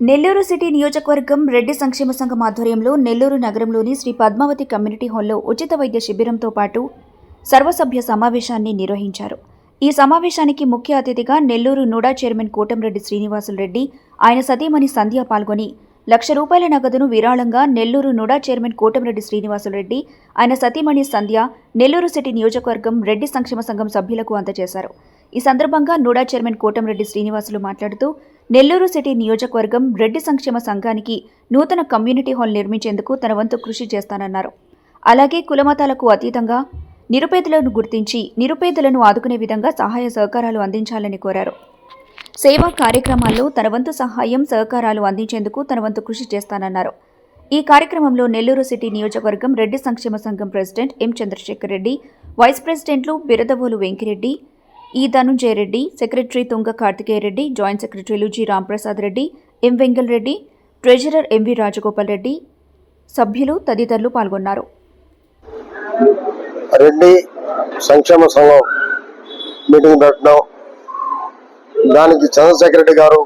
Nellore city నియోజకవర్గం రెడ్డి సంక్షేమ సంఘం ఆధ్వర్యంలో నెల్లూరు నగరంలోని శ్రీ పద్మావతి కమ్యూనిటీ హాల్లో ఉచిత వైద్య శిబిరంతో పాటు సర్వసభ్య సమావేశాన్ని నిర్వహించారు. ఈ సమావేశానికి ముఖ్య అతిథిగా నెల్లూరు నూడా చైర్మన్ కోటంరెడ్డి శ్రీనివాసులరెడ్డి ఆయన సతీమణి సంధ్య పాల్గొని లక్ష రూపాయల నగదును విరాళంగా నెల్లూరు నుడా చైర్మన్ కోటంరెడ్డి శ్రీనివాసులరెడ్డి ఆయన సతీమణి సంధ్య నెల్లూరు సిటీ నియోజకవర్గం రెడ్డి సంక్షేమ సంఘం సభ్యులకు అందజేశారు. ఈ సందర్భంగా నూడా చైర్మన్ కోటంరెడ్డి శ్రీనివాసులు మాట్లాడుతూ నెల్లూరు సిటీ నియోజకవర్గం రెడ్డి సంక్షేమ సంఘానికి నూతన కమ్యూనిటీ హాల్ నిర్మించేందుకు తన వంతు కృషి చేస్తానన్నారు. అలాగే కులమతాలకు అతీతంగా నిరుపేదలను గుర్తించి నిరుపేదలను ఆదుకునే విధంగా సహాయ సహకారాలు అందించాలని కోరారు. సేవా కార్యక్రమాల్లో తన వంతు సహాయం సహకారాలు అందించేందుకు తన వంతు కృషి చేస్తానన్నారు. ఈ కార్యక్రమంలో నెల్లూరు సిటీ నియోజకవర్గం రెడ్డి సంక్షేమ సంఘం president M Chandrasekhar Reddy vice ప్రెసిడెంట్లు Biradavolu Venkireddy E Dhananjaya Reddy secretary Tunga Karthikeya Reddy joint సెక్రటరీలు G Ramprasad Reddy M Venkal Reddy treasurer MV Rajagopal Reddy సభ్యులు తదితరులు పాల్గొన్నారు. రెడ్డి సంక్షేమ సంఘం మీటింగ్ పెట్టడం దానికి చంద్రశేఖర్ రెడ్డి గారు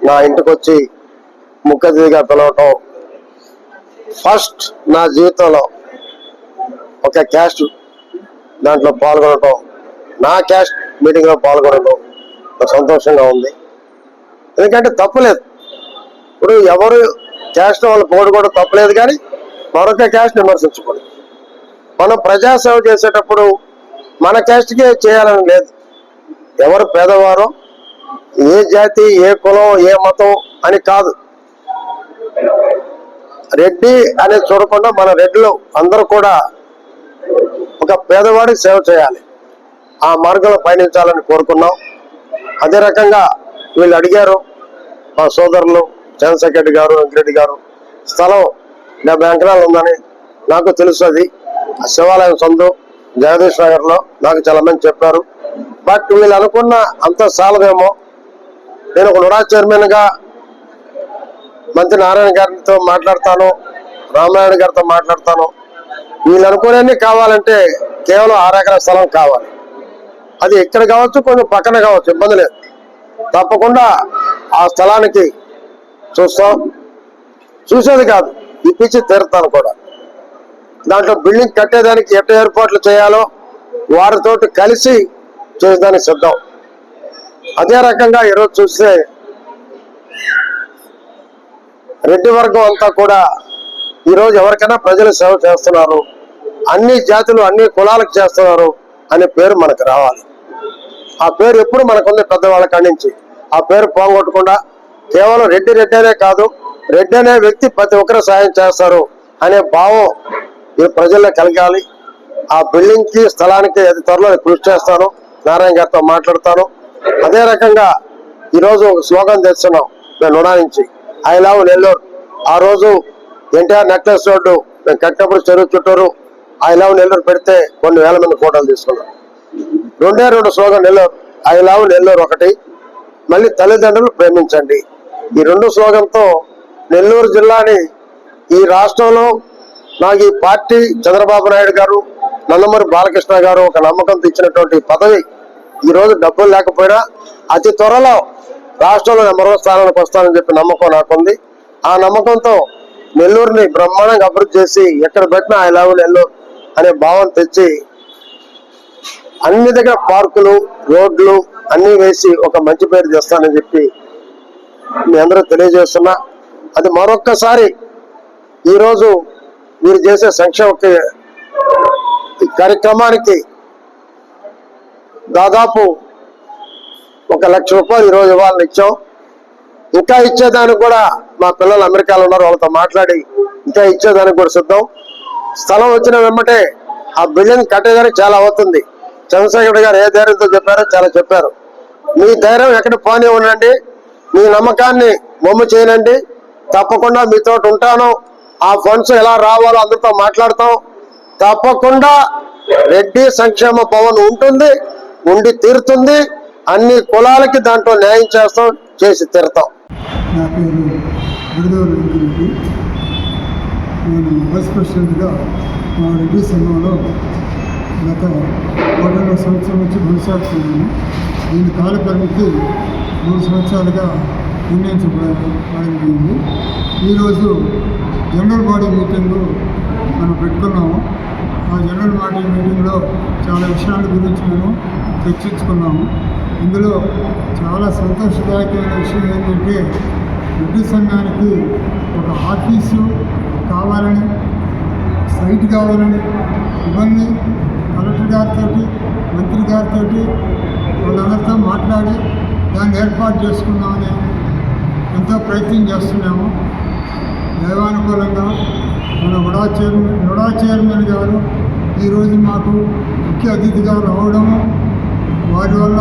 నా ఇంటికి వచ్చి ముఖ్య అతిథిగా పిలవటం ఫస్ట్ నా జీవితంలో ఒక క్యాస్ట్ దాంట్లో పాల్గొనటం నా క్యాస్ట్ మీటింగ్లో పాల్గొనడం నాకు సంతోషంగా ఉంది. ఎందుకంటే తప్పలేదు ఇప్పుడు ఎవరు క్యాస్ట్ వాళ్ళు పోగొట్టుకోవడం తప్పలేదు కానీ మరొక క్యాస్ట్ విమర్శించకూడదు. మనం ప్రజాసేవ చేసేటప్పుడు మన క్యాస్ట్కే చేయాలని లేదు. ఎవరు పేదవారో ఏ జాతి ఏ కులం ఏ మతం అని కాదు. రెడ్డి అనేది చూడకుండా మన రెడ్డిలో అందరూ కూడా ఒక పేదవాడికి సేవ చేయాలి. ఆ మార్గంలో పయనించాలని కోరుకున్నాం. అదే రకంగా వీళ్ళు అడిగారు మా సోదరులు చంద్రశేఖర్ రెడ్డి గారు వెంకరెడ్డి గారు స్థలం డెబ్బై ఎకరాలు ఉందని నాకు తెలుస్తుంది ఆ శివాలయం సందు జగదీష్ నగర్లో నాకు చాలా మంది చెప్పారు. బట్ వీళ్ళు అనుకున్న అంత సాలదేమో నేను ఒక నుడా చైర్మన్గా మంత్రి నారాయణ గారితో మాట్లాడతాను రామారాయణ గారితో మాట్లాడతాను. వీళ్ళు అనుకునేవన్నీ కావాలంటే కేవలం ఆరు ఎకరాల స్థలం కావాలి. అది ఎక్కడ కావచ్చు కొంచెం పక్కన కావచ్చు ఇబ్బంది లేదు. తప్పకుండా ఆ స్థలానికి చూస్తాం. చూసేది కాదు ఇప్పించి తీరుతాను కూడా. దాంట్లో బిల్డింగ్ కట్టేదానికి ఎట్ట ఏర్పాట్లు చేయాలో వారితోటి కలిసి చేసేదానికి సిద్ధం. అదే రకంగా ఈరోజు చూస్తే రెడ్డి వర్గం అంతా కూడా ఈరోజు ఎవరికైనా ప్రజలు సేవ చేస్తున్నారు. అన్ని జాతులు అన్ని కులాలకు చేస్తున్నారు. అనే పేరు మనకు రావాలి. ఆ పేరు ఎప్పుడు మనకుంది? పెద్దవాళ్ళ కాడి నుంచి. ఆ పేరు పోగొట్టకుండా కేవలం రెడ్డి రెడ్డి అనే కాదు రెడ్డి అనే వ్యక్తి ప్రతి ఒక్కరు సాయం చేస్తారు అనే భావం ఈ ప్రజల్లో కలగాలి. ఆ బిల్డింగ్కి స్థలానికి అది త్వరలో కృషి చేస్తాను నారాయణ గారితో మాట్లాడతాను. అదే రకంగా ఈరోజు రోజు ఒక స్లోగన్ తెస్తున్నాం మేము నుడా నుంచి. I love Nellore. ఆ రోజు ఎన్టీఆర్ నెక్లెస్ రోడ్డు మేము కట్టినప్పుడు చెరువు చుట్టూరు ఐ లవ్ నెల్లూరు పెడితే కొన్ని వేల మంది ఫోటోలు తీసుకున్నాం రెండే రెండు slogan Nellore I love Nellore ఒకటి. మళ్ళీ తల్లిదండ్రులు ప్రేమించండి. ఈ రెండు స్లోగన్తో నెల్లూరు జిల్లాని ఈ రాష్ట్రంలో నాకు ఈ పార్టీ చంద్రబాబు నాయుడు గారు నందమూరి బాలకృష్ణ గారు ఒక నమ్మకంతో ఇచ్చినటువంటి పదవి ఈరోజు డబ్బులు లేకపోయినా అతి త్వరలో రాష్ట్రంలో నెంబర్ వన్ స్థానానికి వస్తానని చెప్పి నమ్మకం నాకుంది. ఆ నమ్మకంతో నెల్లూరుని బ్రహ్మాండంగా అభివృద్ధి చేసి ఎక్కడ పెట్టినా ఐ లవ్ నెల్లూరు అనే భావం తెచ్చి అన్ని దగ్గర పార్కులు రోడ్లు అన్ని వేసి ఒక మంచి పేరు చేస్తానని చెప్పి మీ అందరూ తెలియజేస్తున్నా. అది మరొక్కసారి ఈరోజు మీరు చేసే సంక్షేమ కార్యక్రమానికి దాదాపు ఒక లక్ష రూపాయలు ఈరోజు ఇవ్వాలని ఇచ్చాం. ఇంకా ఇచ్చేదానికి కూడా మా పిల్లలు అమెరికాలో ఉన్నారు వాళ్ళతో మాట్లాడి ఇంకా ఇచ్చేదానికి కూడా సిద్ధం. స్థలం వచ్చిన వెంబటే ఆ బిల్డింగ్ కట్టేదానికి చాలా అవుతుంది. చంద్రశేఖర్ గారు ఏ ధైర్యంతో చెప్పారో చాలా చెప్పారు. మీ ధైర్యం ఎక్కడ పోనీ ఉండండి. మీ నమ్మకాన్ని బొమ్మ చేయనండి. తప్పకుండా మీతో ఉంటాను. ఆ ఫండ్స్ ఎలా రావాలో అందరితో మాట్లాడతాం. తప్పకుండా రెడ్డి సంక్షేమ భవన్ ఉంటుంది ఉండి తీరుతుంది. అన్ని కులాలకి దాంట్లో న్యాయం చేస్తాం చేసి తీరుతాం నా పేరు విడుదల వెంకరెడ్డి నేను వైస్ ప్రెసిడెంట్గా మా రెడ్డి సంఘంలో గత ఒకటో సంవత్సరం వచ్చి కొనసాగుతున్నాను. దీని కాల మూడు సంవత్సరాలుగా నిర్ణయించబడింది ఈరోజు జనరల్ బాడీ మీటింగ్ మనం పెట్టుకున్నాము. ఆ జనరల్ బాడీ మీటింగ్లో చాలా విషయాల గురించి మేము చర్చించుకున్నాము. ఇందులో చాలా సంతోషదాయకమైన విషయం ఏంటంటే రెడ్డి సంఘానికి ఒక ఆఫీసు కావాలని సైట్ కావాలని ఇవన్నీ కలెక్టర్ గారితో మంత్రి గారితో వాళ్ళందరితో మాట్లాడి దాన్ని ఏర్పాటు చేసుకుందామని ఎంతో ప్రయత్నం చేస్తున్నాము. దైవానుకూలంగా మన వడా చైర్మన్ వడా చైర్మన్ గారు ఈరోజు మాకు ముఖ్య అతిథిగా రావడము వారి వల్ల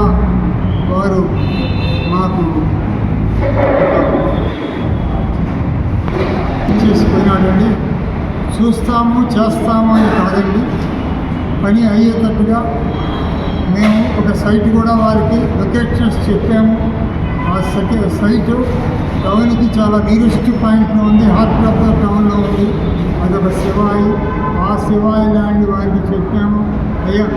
వారు మాకు చూస్తాము చేస్తాము అని కాదండి. పని అయ్యేటట్టుగా మేము ఒక సైట్ కూడా వారికి లొకేషన్స్ చెప్పాము. ఆ సైట్ సైటు టౌన్కి చాలా నియరెస్ట్ పాయింట్లో ఉంది. హార్ట్ ఆఫ్ ద టౌన్లో ఉంది. అదొక శివాయి. ఆ శివాయి ల్యాండ్ వారికి చెప్పాము. అయ్యా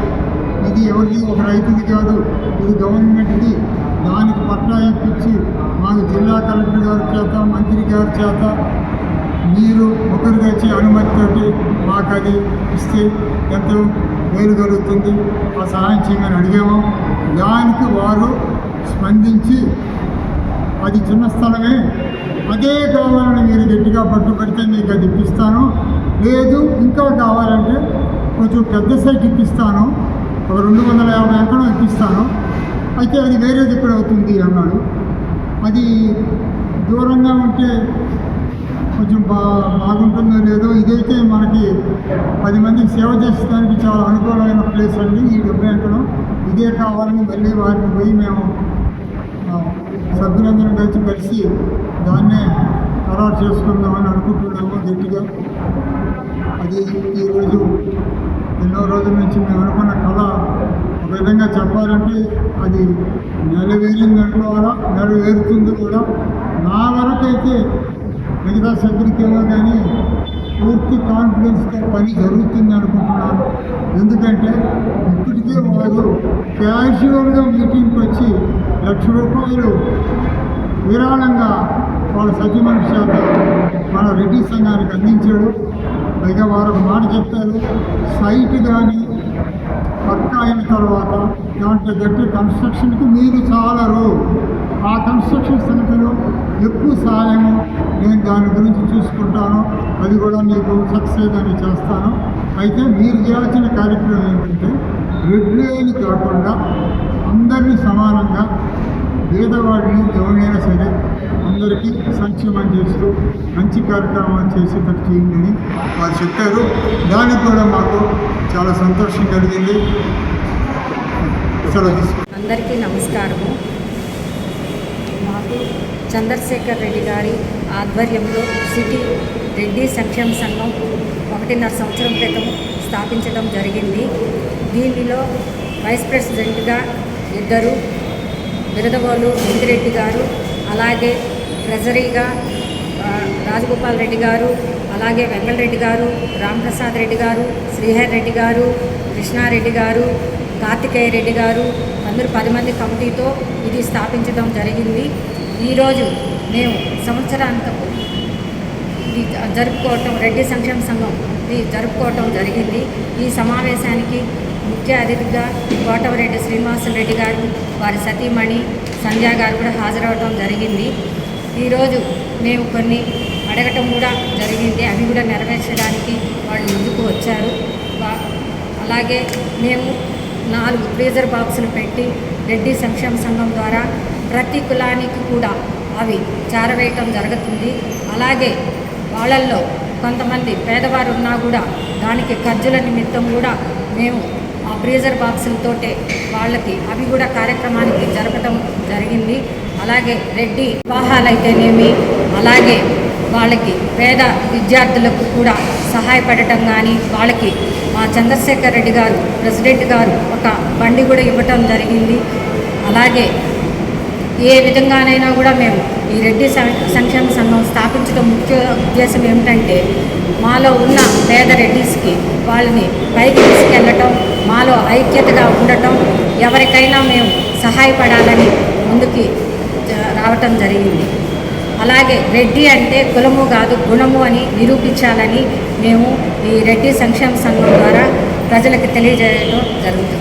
ఇది ఎవరిది? ఒక రైతుది కాదు. ఇది గవర్నమెంట్ది. దానికి పట్టా ఇప్పించి మాకు జిల్లా కలెక్టర్ గారి చేత మంత్రి గారి చేత మీరు ఒకరికి వచ్చే అనుమతితోటి మాకు అది ఇస్తే ఎంతో మేలు కలుగుతుంది ఆ సహాయం చేయమని అడిగాము. దానికి వారు స్పందించి అది చిన్న స్థలమే. అదే కావాలని మీరు గట్టిగా పట్టుబడితే మీకు అది ఇప్పిస్తాను. లేదు ఇంకా కావాలంటే కొంచెం పెద్ద సైట్ ఇప్పిస్తాను. ఒక రెండు వందల యాభై ఎకరం ఇప్పిస్తాను. అయితే అది వేరేది ఇక్కడ అవుతుంది అన్నాడు. అది దూరంగా ఉంటే కొంచెం బా బాగుంటుందో లేదో ఇదైతే మనకి పది మందికి సేవ చేసేదానికి చాలా అనుకూలమైన ప్లేస్ అండి ఈ డెబ్బై ఇదే కావాలని మళ్ళీ వారిని పోయి మేము సభ్యులందరం కలిసి కలిసి దాన్నే ఖరారు చేసుకుందామని అనుకుంటున్నాము గట్టిగా. అది ఈరోజు ఎన్నో రోజుల నుంచి మేము అనుకున్న కళ ఒక విధంగా చెప్పాలంటే అది నెలవేరింది అనుకోవాలా నెలవేరుతుంది కూడా. నా వరకైతే మిగతా సభ్యులకి ఏమో కానీ పూర్తి కాన్ఫిడెన్స్తో పని జరుగుతుంది అనుకుంటున్నాను. ఎందుకంటే ఇప్పటికే వారు క్యాజువల్గా మీటింగ్కి వచ్చి లక్ష రూపాయలు విరాళంగా వాళ్ళ సత్యమని చేత మన రెడ్డి సంఘానికి అందించాడు పైగా వారు ఒక మాట చెప్పారు సైట్ కానీ పక్క అయిన తర్వాత దాంట్లో గట్టి కన్స్ట్రక్షన్కి మీరు చాలరు. ఆ కన్స్ట్రక్షన్ సంఖ్యలో ఎక్కువ సహాయము నేను దాని గురించి చూసుకుంటాను. అది కూడా మీకు సక్సెస్ అని చేస్తాను. అయితే మీరు చేయాల్సిన కార్యక్రమం ఏంటంటే రెడ్లు అని కాకుండా అందరినీ సమానంగా పేదవాడిని ఎవరైనా సరే అందరికీ సంక్షేమం చేస్తూ మంచి కార్యక్రమాలు చేసేటట్టు చేయండి అని వారు చెప్పారు. దానికి కూడా మాకు చాలా సంతోషం కలిగింది. సెలవు అందరికీ నమస్కారము. మాకు చంద్రశేఖర్ రెడ్డి గారి ఆధ్వర్యంలో సిటీ రెడ్డి సంక్షేమ సంఘం ఒకటిన్నర సంవత్సరం క్రితం స్థాపించడం జరిగింది. దీనిలో వైస్ ప్రెసిడెంట్గా ఇద్దరు బిరదవోలు వెంకిరెడ్డి గారు అలాగే ట్రెజరీగా రాజగోపాల్ రెడ్డి గారు అలాగే వెంకటరెడ్డి గారు రామప్రసాద్ రెడ్డి గారు శ్రీహర్ రెడ్డి గారు కృష్ణారెడ్డి గారు కార్తికేయ రెడ్డి గారు అందరూ పది మంది కమిటీతో ఇది స్థాపించడం జరిగింది. ఈరోజు మేము సంవత్సరాంతపు జరుపుకోవటం రెడ్డి సంక్షేమ సంఘం ఇది జరుపుకోవటం జరిగింది. ఈ సమావేశానికి ముఖ్య అతిథిగా కోటవరెడ్డి శ్రీనివాసులు రెడ్డి గారు వారి సతీమణి సంధ్య గారు కూడా హాజరవటం జరిగింది. ఈరోజు మేము కొన్ని అడగటం కూడా జరిగింది. అవి కూడా నెరవేర్చడానికి వాళ్ళు ముందుకు వచ్చారు. వా- అలాగే మేము నాలుగు ఫ్రీజర్ బాక్సులు పెట్టి రెడ్డి సంక్షేమ సంఘం ద్వారా ప్రతి కులానికి కూడా అవి చేరవేయటం జరుగుతుంది. అలాగే వాళ్ళల్లో కొంతమంది పేదవారు ఉన్నా కూడా దానికి ఖర్చుల నిమిత్తం కూడా మేము ఆ ఫ్రీజర్ బాక్సులతోటే వాళ్ళకి అవి కూడా కార్యక్రమానికి జరపటం జరిగింది. అలాగే రెడ్డి వివాహాలైతేనేమి అలాగే వాళ్ళకి పేద విద్యార్థులకు కూడా సహాయపడటం కానీ వాళ్ళకి మా చంద్రశేఖర్ రెడ్డి గారు ప్రెసిడెంట్ గారు ఒక బండి కూడా ఇవ్వటం జరిగింది. అలాగే ఏ విధంగానైనా కూడా మేము ఈ రెడ్డి సం- సంక్షేమ సంఘం స్థాపించడం ముఖ్య ఉద్దేశం ఏమిటంటే మాలో ఉన్న పేద రెడ్డిస్కి వాళ్ళని పైకి తీసుకెళ్ళటం మాలో ఐక్యతగా ఉండటం ఎవరికైనా మేము సహాయపడాలని ముందుకి జ- రావటం జరిగింది. అలాగే రెడ్డి అంటే కులము కాదు గుణము అని నిరూపించాలని మేము ఈ రెడ్డి సంక్షేమ సంఘం ద్వారా ప్రజలకు తెలియజేయడం జరుగుతుంది.